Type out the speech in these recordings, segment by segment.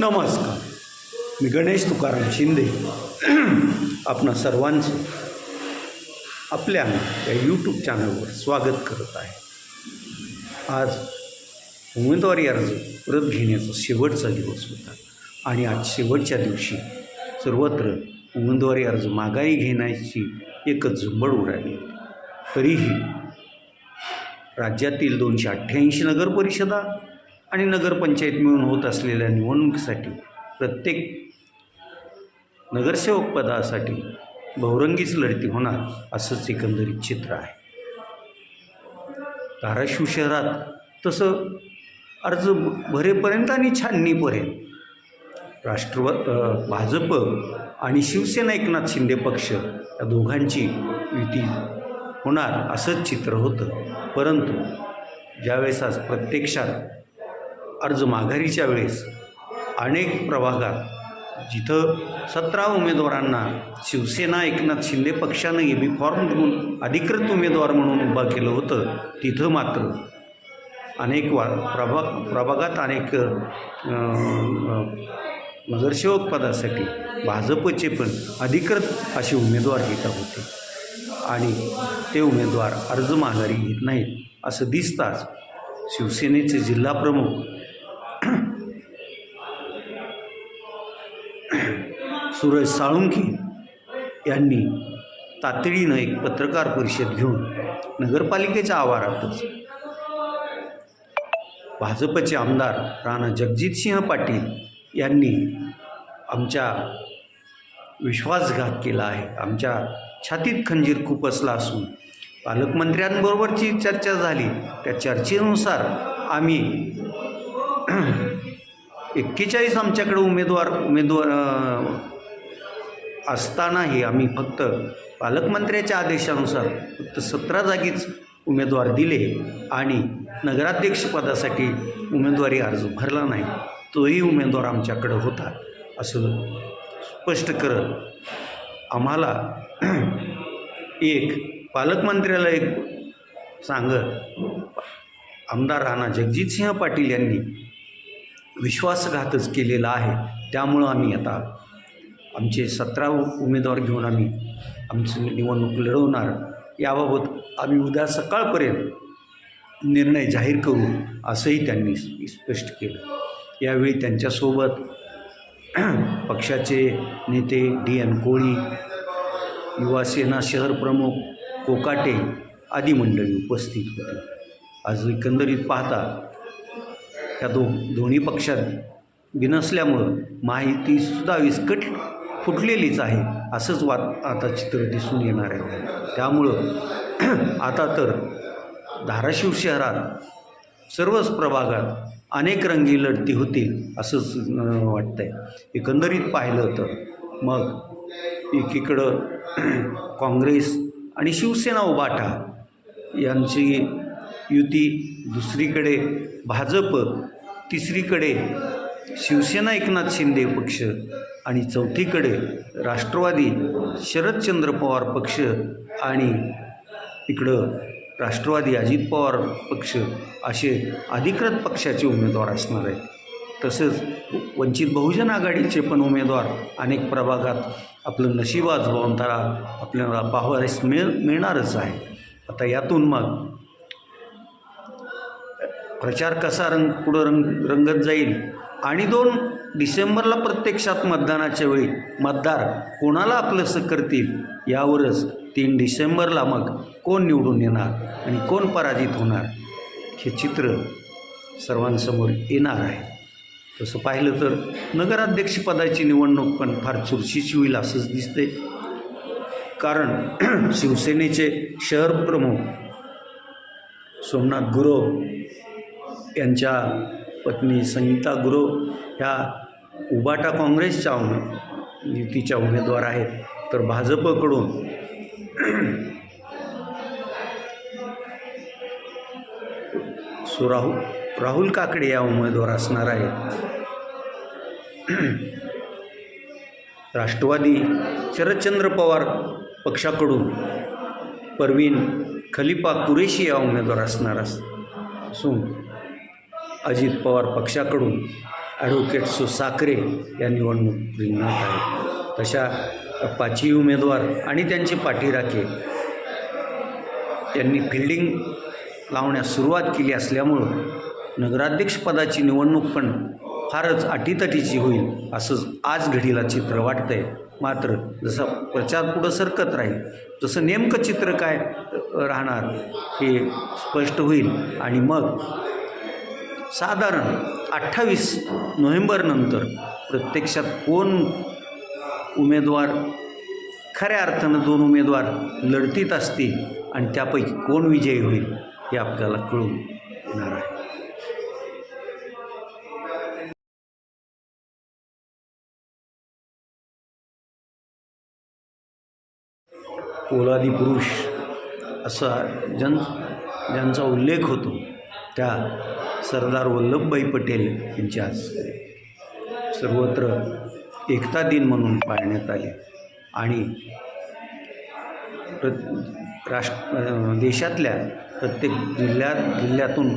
नमस्कार. मी गणेश तुकाराम शिंदे. आपणा सर्वांचे आपल्या या यूट्यूब चॅनलवर स्वागत करत आहे. आज उमेदवारी अर्ज परत घेण्याचा शेवटचा दिवस होता आणि आज शेवटच्या दिवशी सर्वत्र उमेदवारी अर्ज माघारी घेण्याची एकच झुंबड उडाली. तरीही राज्यातील दोनशे अठ्ठ्याऐंशी नगरपरिषदा आणि नगरपंचायत मिळून होत असलेल्या निवडणुकीसाठी प्रत्येक नगरसेवक पदासाठी बहुरंगीच लढती होणार असंच एकंदरीत चित्र आहे. धाराशिव शहरात तसं अर्ज भरेपर्यंत आणि छाननीपर्यंत राष्ट्रवा भाजप आणि शिवसेना एकनाथ शिंदे पक्ष या दोघांची युती होणार असंच चित्र होतं. परंतु ज्यावेळेस आज प्रत्यक्षात अर्ज माघारीच्या वेळेस अनेक प्रभागात जिथं सतरा उमेदवारांना शिवसेना एकनाथ शिंदे पक्षानं ए बी फॉर्म देऊन अधिकृत उमेदवार म्हणून उभा केलं होतं तिथं मात्र अनेक वा प्रभाग प्रभागात अनेक नगरसेवक पदासाठी भाजपचे पण अधिकृत असे उमेदवार घेता होते. आणि ते उमेदवार अर्ज माघारी घेत नाहीत असं दिसताच शिवसेनेचे जिल्हाप्रमुख सुरज साळुंखे यांनी तातडीनं एक पत्रकार परिषद घेऊन नगरपालिकेच्या आवारातच भाजपचे आमदार राणा जगजितसिंह पाटील यांनी आमच्या विश्वासघात केला आहे. आमच्या छातीत खंजीर खुपसला असून पालकमंत्र्यांबरोबरची चर्चा झाली. त्या चर्चेनुसार आम्ही एक्केचाळीस आमच्याकडे उमेदवार उमेदवार असतानाही आम्ही फक्त पालकमंत्र्याच्या आदेशानुसार फक्त सतरा जागीच उमेदवार दिले आणि नगराध्यक्षपदासाठी उमेदवारी अर्ज भरला नाही. तोही उमेदवार आमच्याकडं होता असं स्पष्ट करत आम्हाला एक पालकमंत्र्याला एक सांगत आमदार राणा जगजितसिंह पाटील यांनी विश्वासघातच केलेला आहे. त्यामुळं आम्ही आता आमचे सतरा उमेदवार घेऊन आम्ही आमची निवडणूक लढवणार याबाबत आम्ही उद्या सकाळपर्यंत निर्णय जाहीर करू असंही त्यांनी स्पष्ट केलं. यावेळी त्यांच्यासोबत पक्षाचे नेते डी एन कोळी युवासेना शहर प्रमुख कोकाटे आदी मंडळी उपस्थित होती. आज एकंदरीत पाहता या दो दोन्ही पक्षात बिनसल्यामुळं माहितीसुद्धा विस्कट फुटलेलीच आहे असंच वात आता चित्र दिसून येणार आहे. त्यामुळं आता तर धाराशिव शहरात सर्वच प्रभागात अनेक रंगी लढती होतील असंच वाटतं आहे एकंदरीत पाहिलं तर मग एकीकडं काँग्रेस आणि शिवसेना उबाटा यांची युती दुसरीकडे भाजप तिसरीकडे शिवसेना एकनाथ शिंदे पक्ष आणि चौथीकडे राष्ट्रवादी शरदचंद्र पवार पक्ष आणि इकडं राष्ट्रवादी अजित पवार पक्ष असे अधिकृत पक्षाचे उमेदवार असणार आहेत. तसेच वंचित बहुजन आघाडीचे पण उमेदवार अनेक प्रभागात आपलं नशीब आजमावून त्याला आपल्याला पाहावयास मिळ मिळणारच आहे. आता यातून मग प्रचार कसा रंग पुढं रंग रंगत जाईल? आणि दोन डिसेंबरला प्रत्यक्षात मतदानाच्या वेळी मतदार कोणाला आपलंसं करतील यावरच तीन डिसेंबरला मग कोण निवडून येणार आणि कोण पराजित होणार हे चित्र सर्वांसमोर येणार आहे. तसं पाहिलं तर नगराध्यक्षपदाची निवडणूक पण फार चुरशीची होईल असंच दिसते कारण शिवसेनेचे शहर प्रमुख सोमनाथ गुरव यांच्या पत्नी संगीता गुरव ह्या उबाटा काँग्रेसच्या उमे युतीच्या उमेदवार आहेत. तर भाजपकडून सो राहुल राहुल काकडे या उमेदवार असणार आहेत. राष्ट्रवादी शरदचंद्र पवार पक्षाकडून परवीन खलिफा कुरेशी या उमेदवार असणार असून अजित पवार पक्षाकडून ॲडव्होकेट सुसाकरे या निवडणूक रिंगणात आहेत. तशा पाचही उमेदवार आणि त्यांचे पाठीराखे यांनी फिल्डिंग लावण्यास सुरुवात केली असल्यामुळं नगराध्यक्षपदाची निवडणूक पण फारच अटीतटीची होईल असं आज घडीला चित्र वाटतं आहे मात्र जसं प्रचार पुढं सरकत राहील तसं नेमकं चित्र काय राहणार हे स्पष्ट होईल आणि मग साधारण अठ्ठावीस नोव्हेंबरनंतर प्रत्यक्षात कोण उमेदवार खऱ्या अर्थानं दोन उमेदवार लढतीत असतील आणि त्यापैकी कोण विजयी होईल हे आपल्याला कळून येणार आहे. पोलादी पुरुष असा जन ज्यांचा उल्लेख होतो त्या सरदार वल्लभभाई पटेल यांच्या सर्वत्र एकता दिन म्हणून पाळण्यात आले. आणि प्र राष्ट्र देशातल्या प्रत्येक जिल्ह्यात जिल्ह्यातून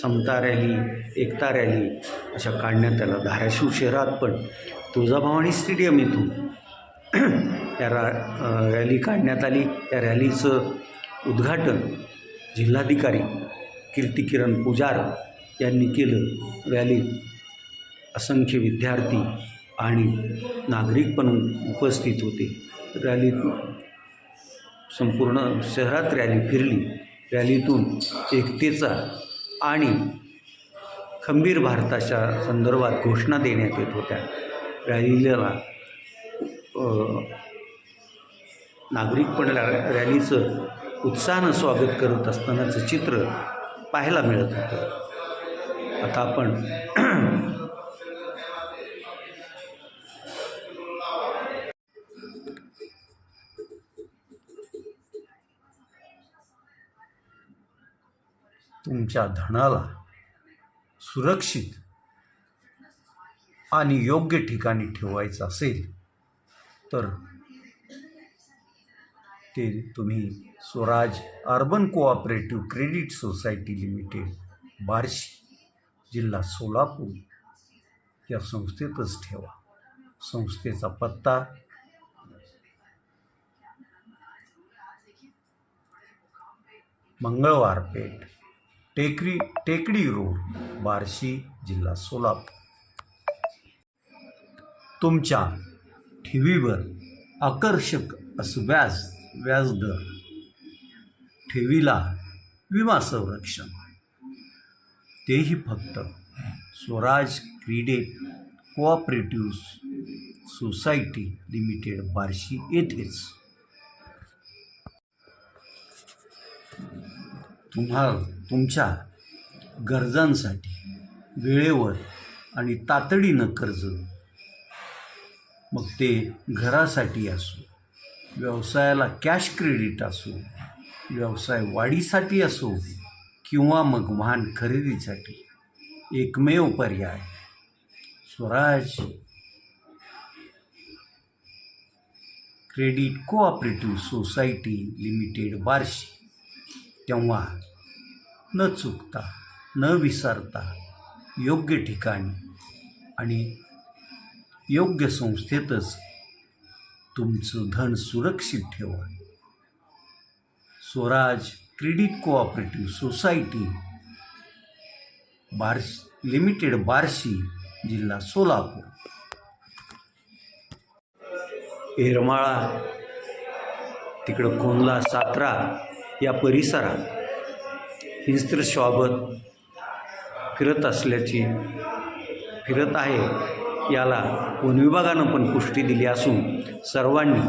समता रॅली एकता रॅली अशा काढण्यात आल्या. धाराशिव शहरात पण तुळजाभवानी स्टेडियम येथून या रा रॅली काढण्यात आली. त्या रॅलीचं उद्घाटन जिल्हाधिकारी कीर्तिकिरण पुजार यांनी केलं रॅलीत. असंख्य विद्यार्थी आणि नागरिक पण उपस्थित होते. रॅलीत संपूर्ण शहरात रॅली फिरली. रॅलीतून एकतेचा आणि खंबीर भारताच्या संदर्भात घोषणा देण्यात येत होत्या. रॅलीला नागरिक पण रॅलीचं उत्साहानं स्वागत करत असतानाचं चित्र पाहायला मिळत होतं. आता आपण तुमच्या धनाला सुरक्षित आणि योग्य ठिकाणी ठेवायचं असेल तर ते तुम्ही Swaraj urban cooperative credit society limited Barshi जिल्हा सोलापूर या संस्थेतच ठेवा. संस्थेचा पत्ता मंगळवार पेठ टेकडी टेकडी रोड बार्शी जिल्हा सोलापूर. तुमच्या ठेवीवर आकर्षक असं व्याज व्याजदर ठेवीला विमा संरक्षण तेही फक्त Swaraj credit cooperative society limited Barshi येथेच. तुम्हाला तुमच्या गरजांसाठी वेळेवर आणि तातडीनं कर्ज. मग ते घरासाठी असो व्यवसायाला कॅश क्रेडिट असो व्यवसाय वाढीसाठी असो किंवा मग वाहन खरेदीसाठी एकमेव पर्याय. Swaraj credit cooperative society limited Barshi. तेव्हा न चुकता न विसरता योग्य ठिकाणी आणि योग्य संस्थेतच तुमचं धन सुरक्षित ठेवा. Swaraj credit cooperative society Barshi limited Barshi जिल्हा सोलापूर. येरमाळा तिकडं कोंडला सातारा या परिसरात हिंस्त्र शॉबत फिरत असल्याची फिरत आहे. याला वन विभागानं पण पुष्टी दिली असून सर्वांनी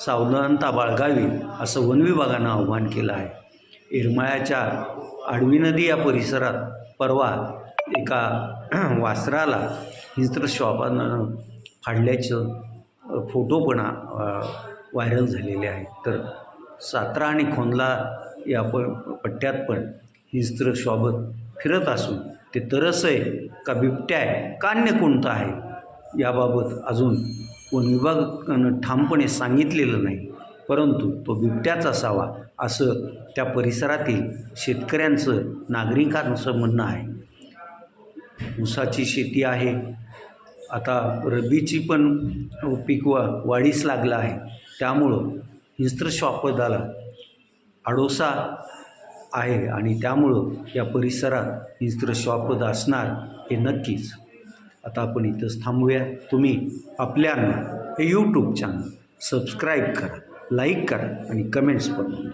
सावधानता बाळगावी असं वन विभागानं आव्हान केलं आहे. येरमाळ्याच्या आडवी नदी या परिसरात परवा एका वासराला हिंस्त्र श्वापानं फाडल्याचं फोटो पण व्हायरल झालेले आहेत तर सातारा आणि खोंदला या प पट्ट्यात पण हिंस्त्र शोभत फिरत असून ते तरस आहे का बिबट्या आहे का अन्य कोणतं आहे याबाबत अजून वन विभागानं ठामपणे सांगितलेलं नाही. परंतु तो बिबट्याच असावा असं त्या परिसरातील शेतकऱ्यांचं नागरिकांचं म्हणणं आहे. ऊसाची शेती आहे. आता रब्बीची पण पीक वा वाढीस लागलं आहे. त्यामुळं हिंस्त्र श्वापदाला आडोसा आहे आणि त्यामुळं या परिसरात हिंस्त्र असणार हे नक्कीच. आता आपण इथंच थांबूया. तुम्ही आपल्यांना हे यूट्यूब चॅनल सबस्क्राईब करा लाईक करा आणि कमेंट्स पण